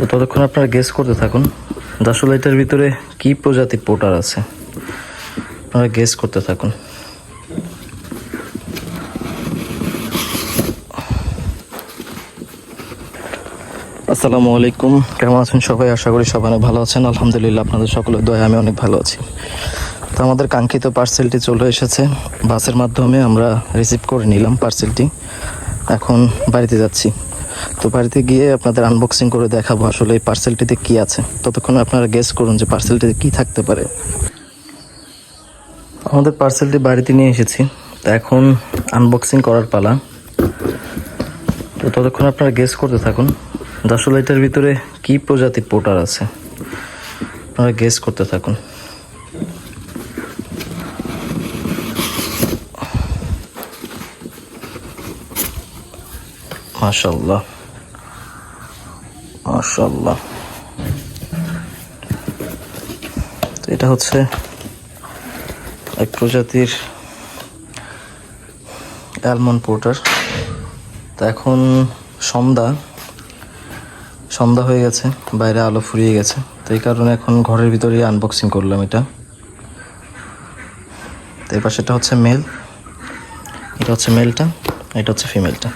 তো ততক্ষণ আপনারা গেস করতে থাকুন আসলে ভিতরে কি প্রজাতির পোটার আছে। আপনারা গেস করতে থাকুন। আসসালামু আলাইকুম, কেমন আছেন সবাই? আশা করি সবাই অনেক ভালো আছেন। আলহামদুলিল্লাহ, আপনাদের সকলের দয়া আমি অনেক ভালো আছি। তো আমাদের কাঙ্ক্ষিত পার্সেলটি চলে এসেছে। বাসের মাধ্যমে আমরা রিসিভ করে নিলাম পার্সেলটি এখন বাড়িতে যাচ্ছি। তো বাড়িতে গিয়ে আপনাদের আনবক্সিং করে দেখাবো আসলে এই পার্সেলটিতে কি আছে। ততক্ষণ আপনারা গেস করুন যে পার্সেলটিতে কি থাকতে পারে। আমাদের পার্সেলটি বাড়িতে নিয়ে এসেছি। তো এখন আনবক্সিং করার পালা। তো ততক্ষণ আপনারা গেস করতে থাকুন আসলে এটার ভিতরে কি প্রজাতির পোটার আছে। আপনারা গেস করতে থাকুন। মাশাল্লাহ মাশাল্লাহ তো এটা হচ্ছে এক প্রজাতির অ্যালমন্ড পোর্টার তো এখন সন্ধ্যা। সন্ধ্যা হয়ে গেছে, বাইরে আলো ফুরিয়ে গেছে। তো এই কারণে এখন ঘরের ভিতরেই আনবক্সিং করলাম এটা। তো এবার সেটা হচ্ছে মেল এটা হচ্ছে মেলটা এটা হচ্ছে ফিমেলটা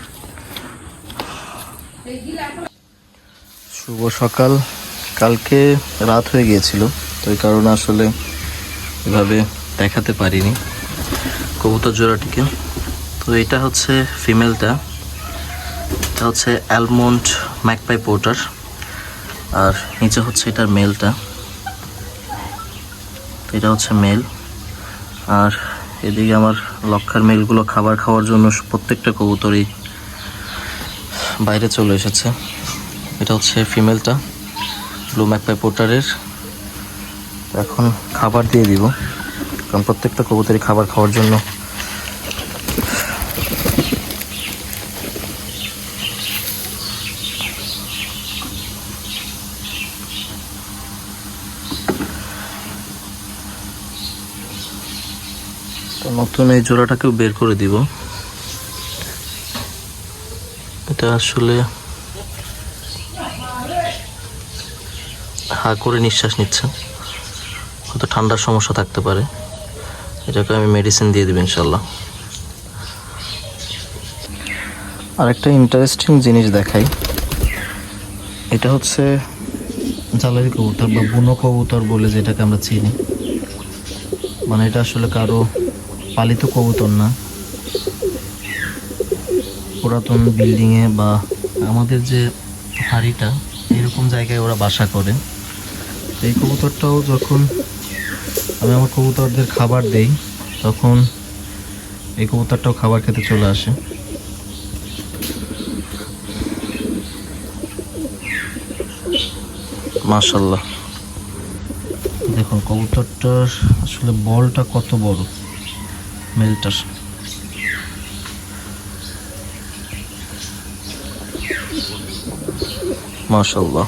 শুভ সকাল। কালকে রাত হয়ে গিয়েছিল, তো এই কারণে আসলে এভাবে দেখাতে পারিনি কবুতর জোড়াটিকে। তো এটা হচ্ছে ফিমেলটা। এটা হচ্ছে অ্যালমন্ড ম্যাকপাই পোর্টার, আর নিচে হচ্ছে এটার মেলটা। তো এটা হচ্ছে মেল। আর এদিকে আমার লক্ষার মেলগুলো খাবার খাওয়ার জন্য প্রত্যেকটা কবুতরই বাইরে চলে এসেছে। এটা হচ্ছে ফিমেলটা ব্লু ম্যাকপাই পোর্টারের তো এখন খাবার দিয়ে দিব, কারণ প্রত্যেকটা কবুতরই খাবার খাওয়ার জন্য। নতুন এই জোড়াটাকেও বের করে দিব। এটা আসলে হা, করে নিঃশ্বাস নিচ্ছে। হয়তো ঠান্ডার সমস্যা থাকতে পারে। এটাকে আমি মেডিসিন দিয়ে দেবো ইনশাল্লাহ আর একটা ইন্টারেস্টিং জিনিস দেখাই। এটা হচ্ছে জ্বালারি কবুতর বা বুনো কবুতর বলে যেটাকে আমরা চিনি। মানে এটা আসলে কারও পালিত কবুতর না। পুরাতন বিল্ডিংয়ে বা আমাদের যে হাড়িটা, এরকম জায়গায় ওরা বাসা করে। এই কবুতরটাও যখন আমি আমার কবুতরদের খাবার দেই তখন এই কবুতরটাও খাবার খেতে চলে আসে। মাশাল্লাহ দেখুন কবুতরটার আসলে বলটা কত বড় মেলটার মাশাল্লাহ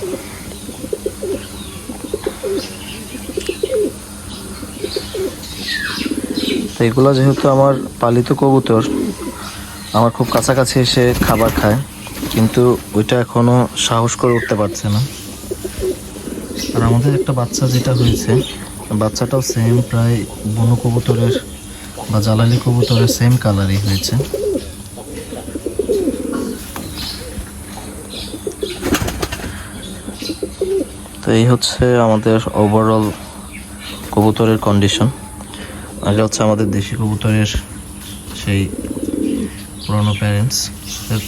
তো এগুলো যেহেতু আমার পালিত কবুতর, আমার খুব কাছাকাছি এসে খাবার খায়, কিন্তু ওইটা এখনও সাহস করে উঠতে পারছে না। আর আমাদের একটা বাচ্চা যেটা হয়েছে, বাচ্চাটাও সেম প্রায় বন কবুতরের বা জ্বালালি কবুতরের সেম কালারই হয়েছে। তো এই হচ্ছে আমাদের ওভারঅল কবুতরের কন্ডিশন আগে হচ্ছে আমাদের দেশি কবুতরের সেই পুরনো প্যারেন্টস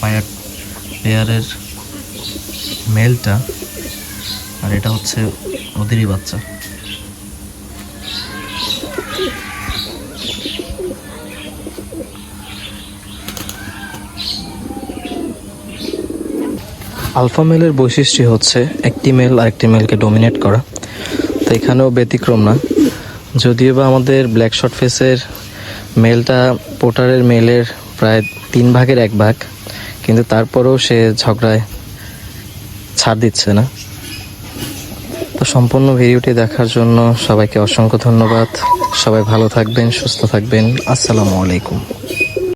পায়ার পেয়ারের মেলটা আর এটা হচ্ছে ওদেরই বাচ্চা। আলফা মেলের বৈশিষ্ট্য হচ্ছে একটি মেল আরেকটি মেলকে ডমিনেট করা। তো এখানেও ব্যতিক্রম না যদিও বা আমাদের ব্ল্যাক শর্ট ফেসের মেলটা পোটারের মেলের প্রায় তিন ভাগের এক ভাগ, কিন্তু তারপরেও সে ঝগড়ায় ছাড় দিচ্ছে না। তো সম্পূর্ণ ভিডিওটি দেখার জন্য সবাইকে অসংখ্য ধন্যবাদ। সবাই ভালো থাকবেন, সুস্থ থাকবেন। আসসালামু আলাইকুম।